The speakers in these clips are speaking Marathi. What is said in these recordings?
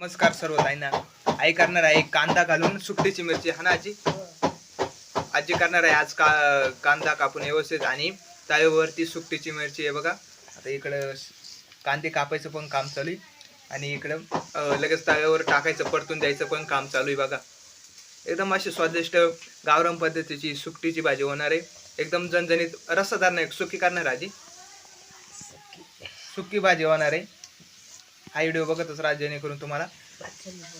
नमस्कार सर्व ताईंना. आई करणार आहे कांदा घालून सुकटीची मिरची हा ना आजी आजी करणार आहे आज का कांदा कापून व्यवस्थित आणि तव्यावरती सुकटीची मिरची आहे बघा. आता इकडं कांदे कापायचं पण काम चालू आहे. आणि इकडं लगेच तव्यावर टाकायचं परतून द्यायचं पण काम चालू आहे बघा. एकदम अशी स्वादिष्ट गावरान पद्धतीची सुकटीची भाजी होणार आहे. एकदम झणझणीत रस्सादार नाही सुकी करणार आहे आजी सुकी भाजी होणार आहे. हा व्हिडिओ बघतच राहा जेणेकरून तुम्हाला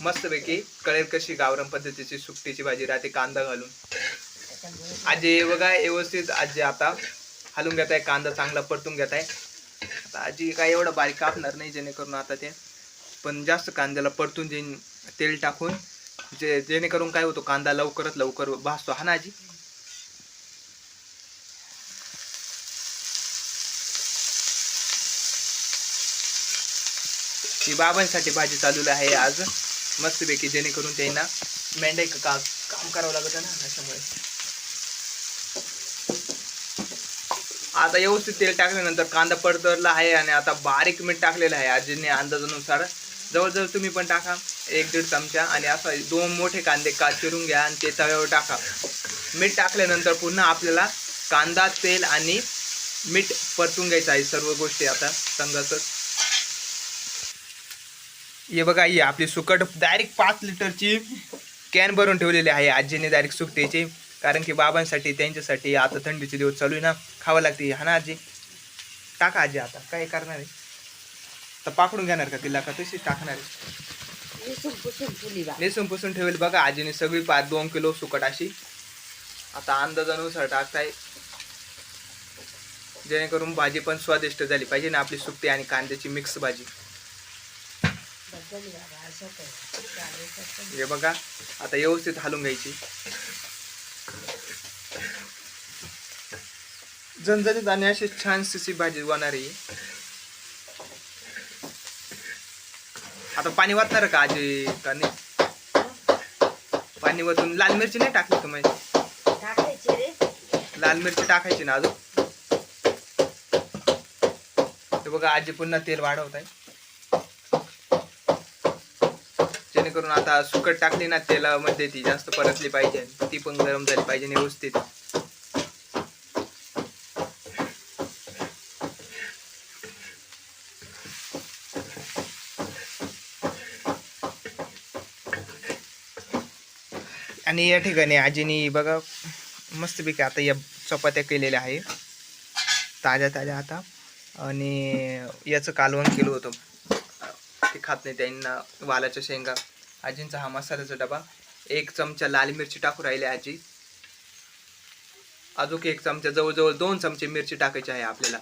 मस्तपैकी कळेल कशी गावरान पद्धतीची सुकटीची भाजी राहते कांदा घालून. आजी बघा व्यवस्थित आजी आता हलून घेत आहे कांदा चांगला परतून घेत आहे. आता आजी काय एवढं बारीक कापणार नाही जेणेकरून आता ते पण जास्त कांद्याला परतून देईन तेल टाकून. जे जेणेकरून काय होतो कांदा लवकरात लवकर भासतो हा ना आजी? ही बाबांसाठी भाजी चालू आहे आज. मस्तपैकी जेणेकरून त्यांना मेंढाई का काम करावं लागत ना त्याच्यामुळे आता व्यवस्थित तेल टाकल्यानंतर कांदा परतवला आहे आणि आता बारीक मीठ टाकलेलं आहे आजीने अंदाजानुसार. जवळजवळ तुम्ही पण टाका एक दीड चमचा आणि असं दोन मोठे कांदे का चिरून घ्या आणि ते तव्यावर टाका. मीठ टाकल्यानंतर पुन्हा आपल्याला कांदा तेल आणि मीठ परतून घ्यायचं आहे सर्व गोष्टी आता संघातच हे बघा ही आपली सुकट डायरेक्ट पाच लिटरची कॅन भरून ठेवलेली आहे. आजीने डायरेक्ट सुकटीची कारण की बाबांसाठी त्यांच्यासाठी आता थंडीचे दिवस चालू आहे ना. खावं लागते. हा ना आजी? टाका आजी आता. काय करणार आहे? तर पाकडून घेणार का तिला का? तशीच टाकणार आहे. नेसून पुसून ठेवेल बघा आजीने सगळी पाच दोन किलो सुकट अशी आता अंदाजानुसार टाकताय. जेणेकरून भाजी पण स्वादिष्ट झाली पाहिजे ना आपली सुकटी आणि कांद्याची मिक्स भाजी. हे बघा आता व्यवस्थित हलून घ्यायची. झणझणीत आणि अशी छानशी भाजी होणार आहे आता पाणी वाटणार का आजी का नाही पाणी वतून लाल मिरची नाही टाकली तुम्ही लाल मिरची टाकायची ना अजून? बघा आजी पुन्हा तेल वाढवत आहे जेणेकरून आता सुकट टाकली ना तेलामध्ये ती जास्त परतली पाहिजे. ती पण गरम झाली पाहिजे व्यवस्थित. आणि या ठिकाणी आजीनी बघा मस्तपैकी आता या चपात्या केलेल्या आहे. ताज्या ताज्या आता. आणि याचं कालवण केलं होतं. ते खात नाही त्यांना वालाच्या शेंगा. आजींचा हा मसाल्याचा डबा. एक चमचा लाल मिरची टाकू राहिली आजी. अजून एक चमचा जवळजवळ दोन चमचे मिरची टाकायची आहे आपल्याला.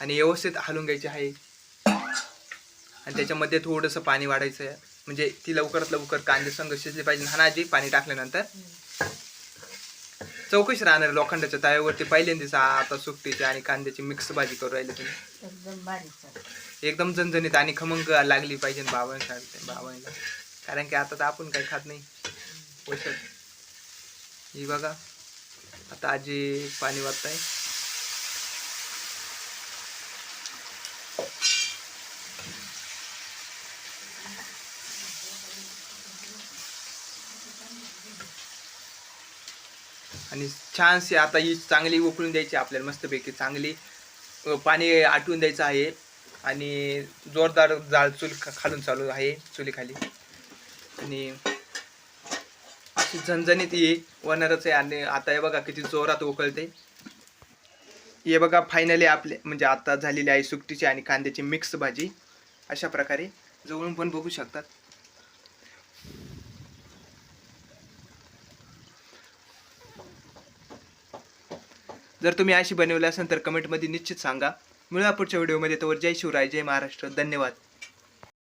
आणि व्यवस्थित हलवून घ्यायची आहे. आणि त्याच्यामध्ये थोडंसं पाणी वाढायचं आहे. म्हणजे ती लवकरात लवकर कांदे संग शिजली पाहिजे. हा ना आजी पाणी टाकल्यानंतर. चौकशी राहणार लोखंडाच्या तव्यावरती. पहिल्यांदाच आता सुकटीची आणि कांद्याची मिक्स भाजी करू राहिली तुम्ही. एकदम जणजणीत झणझणीत आणि खमंग लागली पाहिजे बाबांसाठी बाबांना कारण की आता तर आपण काही खात नाही. पोषक ही बघा. आता आजी पाणी वाटताय आणि छानशी आता ही चांगली उकळून द्यायची आपल्याला मस्तपैकी. चांगली पाणी आटवून द्यायचं आहे. आणि जोरदार जाळ चूल खालून चालू आहे चुलीखाली. आणि अशी झणझणीत ही वनरच आहे आणि आता हे बघा किती जोरात उकळते. हे बघा फायनली आपले म्हणजे आता झालेली आहे सुकटीची आणि कांद्याची मिक्स भाजी. अशा प्रकारे जवळून पण बघू शकतात. जर तुम्ही अशी बनवली असेल तर कमेंटमध्ये निश्चित सांगा. मिळूया पुढच्या व्हिडिओमध्ये. तोवर जय शिवराय जय महाराष्ट्र. धन्यवाद.